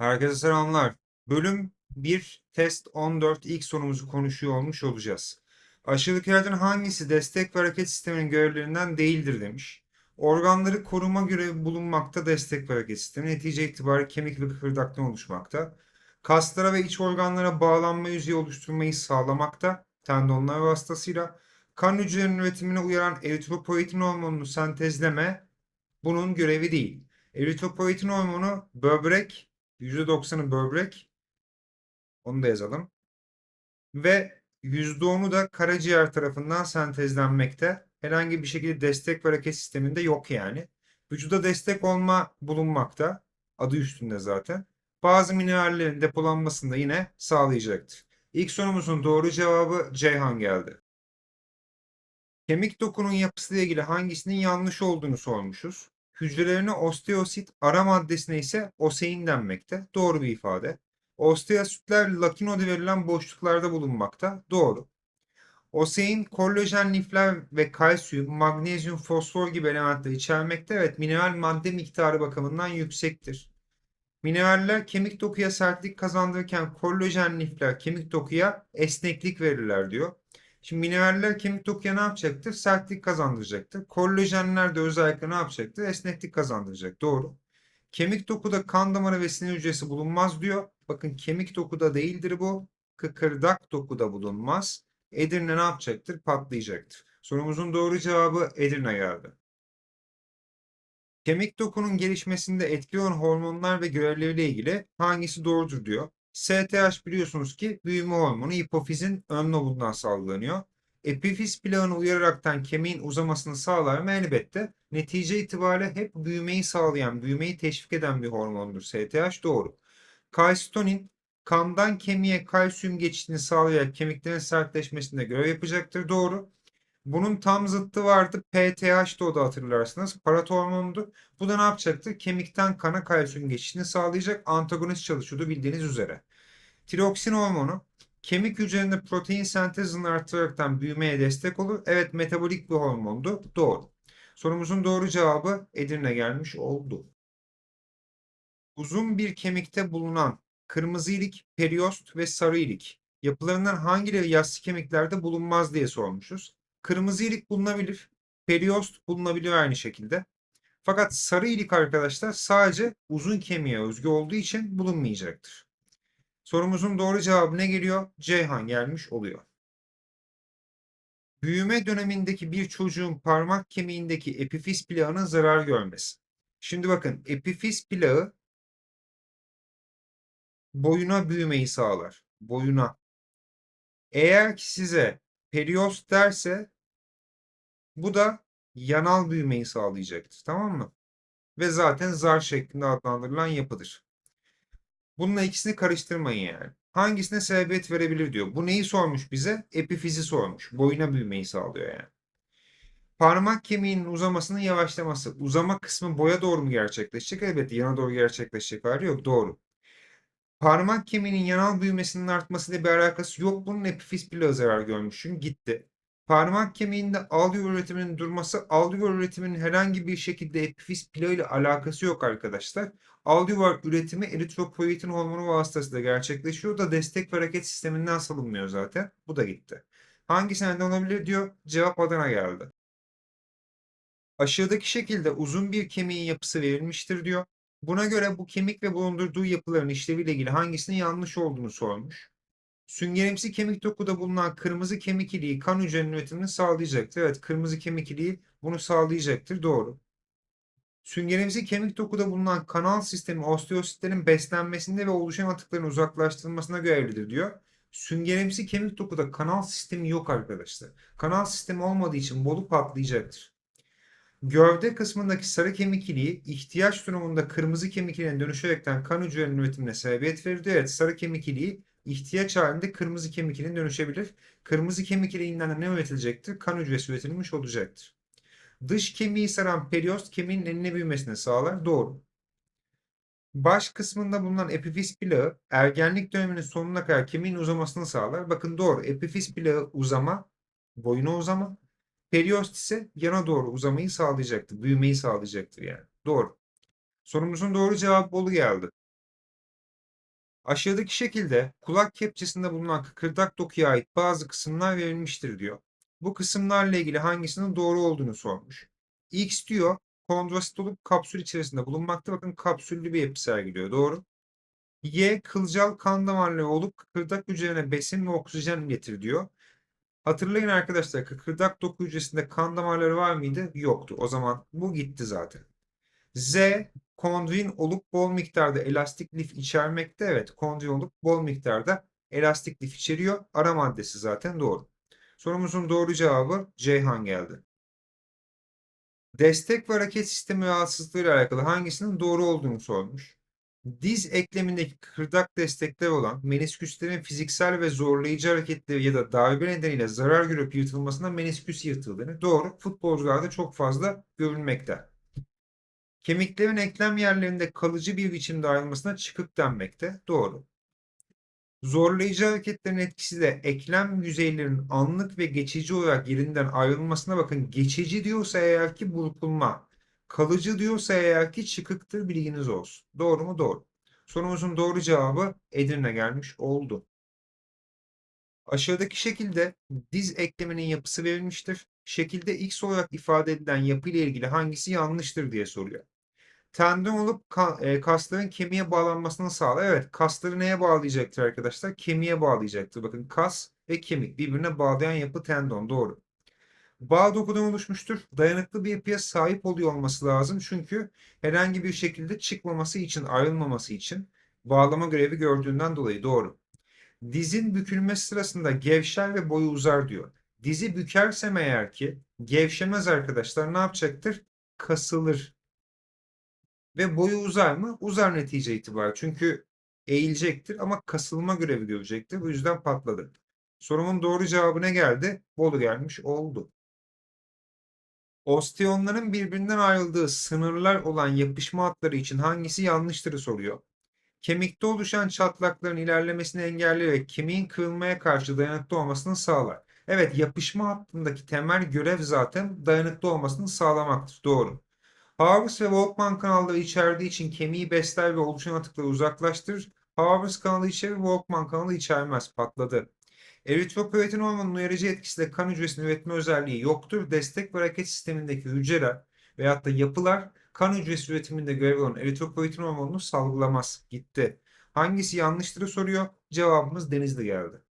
Herkese selamlar. Bölüm 1 test 14 ilk sorumuzu konuşuyor olmuş olacağız. Aşağıdakilerden hangisi destek ve hareket sisteminin görevlerinden değildir demiş. Organları koruma görevi bulunmakta destek ve hareket sistemi netice itibariyle kemik ve kıkırdaktan oluşmakta. Kaslara ve iç organlara bağlanma yüzeyi oluşturmayı sağlamakta tendonlar vasıtasıyla. Kan hücrelerinin üretimine uyaran eritropoietin hormonunu sentezleme bunun görevi değil. Eritropoietin hormonu böbrek %90'ı böbrek. Onu da yazalım. Ve %10'u da karaciğer tarafından sentezlenmekte. Herhangi bir şekilde destek ve hareket sisteminde yok yani. Vücuda destek olma bulunmakta. Adı üstünde zaten. Bazı minerallerin depolanmasını da yine sağlayacaktır. İlk sorumuzun doğru cevabı Ceyhan geldi. Kemik dokunun yapısıyla ilgili hangisinin yanlış olduğunu sormuşuz. Hücrelerine osteosit, ara maddesine ise osein denmekte. Doğru bir ifade. Osteositler lakinode verilen boşluklarda bulunmakta. Doğru. Osein, kollajen lifler ve kalsiyum, magnezyum, fosfor gibi elementler içermekte. Evet, mineral madde miktarı bakımından yüksektir. Mineraller kemik dokuya sertlik kazandırırken kollajen lifler kemik dokuya esneklik verirler diyor. Şimdi mineraller kemik dokuya ne yapacaktır? Sertlik kazandıracaktır. Kollajenler de özellikle ne yapacaktır? Esneklik kazandıracak. Doğru. Kemik dokuda kan damarı ve sinir hücresi bulunmaz diyor. Bakın kemik dokuda değildir bu. Kıkırdak dokuda bulunmaz. Edirne ne yapacaktır? Patlayacaktır. Sorumuzun doğru cevabı Edirne geldi. Kemik dokunun gelişmesinde etkili olan hormonlar ve görevleriyle ilgili hangisi doğrudur diyor. STH biliyorsunuz ki büyüme hormonu hipofizin ön lobundan salgılanıyor. Epifiz plağını uyararaktan kemiğin uzamasını sağlar mı? Elbette. Netice itibariyle hep büyümeyi sağlayan, büyümeyi teşvik eden bir hormondur STH. Doğru. Kalsitonin kandan kemiğe kalsiyum geçişini sağlayarak kemiklerin sertleşmesinde görev yapacaktır. Doğru. Bunun tam zıttı vardı. PTH de o da hatırlarsınız. Parat hormonudur. Bu da ne yapacaktır? Kemikten kana kalsiyum geçişini sağlayacak antagonist çalışıyordu bildiğiniz üzere. Tiroksin hormonu kemik hücrelerinde protein sentezini artıraraktan büyümeye destek olur. Evet metabolik bir hormondu. Doğru. Sorumuzun doğru cevabı Edirne gelmiş oldu. Uzun bir kemikte bulunan kırmızı ilik, periost ve sarı ilik yapılarından hangileri yassı kemiklerde bulunmaz diye sormuşuz. Kırmızı ilik bulunabilir. Periost bulunabilir aynı şekilde. Fakat sarı ilik arkadaşlar sadece uzun kemiğe özgü olduğu için bulunmayacaktır. Sorumuzun doğru cevabı ne geliyor? Ceyhan gelmiş oluyor. Büyüme dönemindeki bir çocuğun parmak kemiğindeki epifiz plağının zarar görmesi. Şimdi bakın epifiz plağı boyuna büyümeyi sağlar. Boyuna. Eğer ki size periost derse bu da yanal büyümeyi sağlayacaktır. Tamam mı? Ve zaten zar şeklinde adlandırılan yapıdır. Bununla ikisini karıştırmayın yani. Hangisine sebebiyet verebilir diyor. Bu neyi sormuş bize? Epifizi sormuş. Boyuna büyümeyi sağlıyor yani. Parmak kemiğinin uzamasının yavaşlaması. Uzama kısmı boya doğru mu gerçekleşecek? Elbette yana doğru gerçekleşecek hali yok. Doğru. Parmak kemiğinin yanal büyümesinin artmasıyla bir alakası yok. Bunun epifiz plağı zarar görmüşüm. Gitti. Parmak kemiğinde alveol üretiminin durması alveol üretiminin herhangi bir şekilde epifiz plağı ile alakası yok arkadaşlar. Alveol üretimi eritropoietin hormonu vasıtasıyla gerçekleşiyor da destek ve hareket sisteminden salınmıyor zaten. Bu da gitti. Hangisi neden olabilir diyor. Cevap Adana geldi. Aşağıdaki şekilde uzun bir kemiğin yapısı verilmiştir diyor. Buna göre bu kemik ve bulundurduğu yapıların işleviyle ilgili hangisinin yanlış olduğunu sormuş. Süngerimsi kemik dokuda bulunan kırmızı kemik iliği kan hücrelerinin üretimini sağlayacaktır. Evet kırmızı kemik iliği bunu sağlayacaktır. Doğru. Süngerimsi kemik dokuda bulunan kanal sistemi osteositlerin beslenmesinde ve oluşan atıkların uzaklaştırılmasına görevlidir diyor. Süngerimsi kemik dokuda kanal sistemi yok arkadaşlar. Kanal sistemi olmadığı için bolu patlayacaktır. Gövde kısmındaki sarı kemik iliği ihtiyaç durumunda kırmızı kemik iliğine dönüşerekten kan hücrelerinin üretimine sebebiyet verir. Evet sarı kemik iliği ihtiyaç halinde kırmızı kemik iliğine dönüşebilir. Kırmızı kemik iliğinden de ne üretilecektir? Kan hücresi üretilmiş olacaktır. Dış kemiği saran periost kemiğin enine büyümesini sağlar. Doğru. Baş kısmında bulunan epifiz plağı ergenlik döneminin sonuna kadar kemiğin uzamasını sağlar. Bakın doğru. Epifiz plağı uzama, boyuna uzama. Periost ise yana doğru uzamayı sağlayacaktır. Büyümeyi sağlayacaktır yani. Doğru. Sorumuzun doğru cevabı Bolu geldi. Aşağıdaki şekilde kulak kepçesinde bulunan kıkırdak dokuya ait bazı kısımlar verilmiştir diyor. Bu kısımlarla ilgili hangisinin doğru olduğunu sormuş. X diyor kondrosit olup kapsül içerisinde bulunmakta. Bakın kapsüllü bir yapı sergiliyor. Doğru. Y kılcal kan damarları olup kıkırdak hücrelerine besin ve oksijen getir diyor. Hatırlayın arkadaşlar kıkırdak doku hücresinde kan damarları var mıydı? Yoktu. O zaman bu gitti zaten. Z kondrin olup bol miktarda elastik lif içermekte. Evet kondrin olup bol miktarda elastik lif içeriyor. Ara maddesi zaten doğru. Sorumuzun doğru cevabı Ceyhan geldi. Destek ve hareket sistemi rahatsızlığıyla alakalı hangisinin doğru olduğunu sormuş. Diz eklemindeki kıkırdak destekleri olan menisküslerin fiziksel ve zorlayıcı hareketleri ya da darbe nedeniyle zarar görüp yırtılmasına menisküs yırtıldığını doğru. Futbolcularda çok fazla görülmekte. Kemiklerin eklem yerlerinde kalıcı bir biçimde ayrılmasına çıkık denmekte. Doğru. Zorlayıcı hareketlerin etkisiyle eklem yüzeylerinin anlık ve geçici olarak yerinden ayrılmasına bakın. Geçici diyorsa eğer ki burkulma. Kalıcı diyorsa eğer ki çıkıktır bilginiz olsun. Doğru mu? Doğru. Sorumuzun doğru cevabı Edirne gelmiş oldu. Aşağıdaki şekilde diz ekleminin yapısı verilmiştir. Şekilde X olarak ifade edilen yapı ile ilgili hangisi yanlıştır diye soruyor. Tendon olup e, kasların kemiğe bağlanmasını sağlar. Evet, kasları neye bağlayacaktır arkadaşlar? Kemiğe bağlayacaktır. Bakın kas ve kemik birbirine bağlayan yapı tendon. Doğru. Bağ dokudan oluşmuştur. Dayanıklı bir yapıya sahip oluyor olması lazım. Çünkü herhangi bir şekilde çıkmaması için, ayrılmaması için bağlama görevi gördüğünden dolayı doğru. Dizin bükülmesi sırasında gevşer ve boyu uzar diyor. Dizi bükersem eğer ki gevşemez arkadaşlar ne yapacaktır? Kasılır. Ve boyu uzar mı? Uzar netice itibariyle. Çünkü eğilecektir ama kasılma görevi görecektir. Bu yüzden patladı. Sorumun doğru cevabı ne geldi? Bolu gelmiş oldu. Osteonların birbirinden ayrıldığı sınırlar olan yapışma hatları için hangisi yanlıştır soruyor. Kemikte oluşan çatlakların ilerlemesini engelleyerek kemiğin kırılmaya karşı dayanıklı olmasını sağlar. Evet yapışma hattındaki temel görev zaten dayanıklı olmasını sağlamaktır. Doğru. Hawes ve Volkmann kanalları içerdiği için kemiği besler ve oluşan atıkları uzaklaştırır. Hawes kanalı içerir, Volkmann kanalı içermez. Patladı. Eritropoietin hormonunun uyarıcı etkisiyle kan hücresinin üretme özelliği yoktur. Destek ve hareket sistemindeki hücreler veyahut da yapılar kan hücresi üretiminde görev olan eritropoietin hormonunu salgılamaz. Gitti. Hangisi yanlıştır soruyor. Cevabımız Denizli geldi.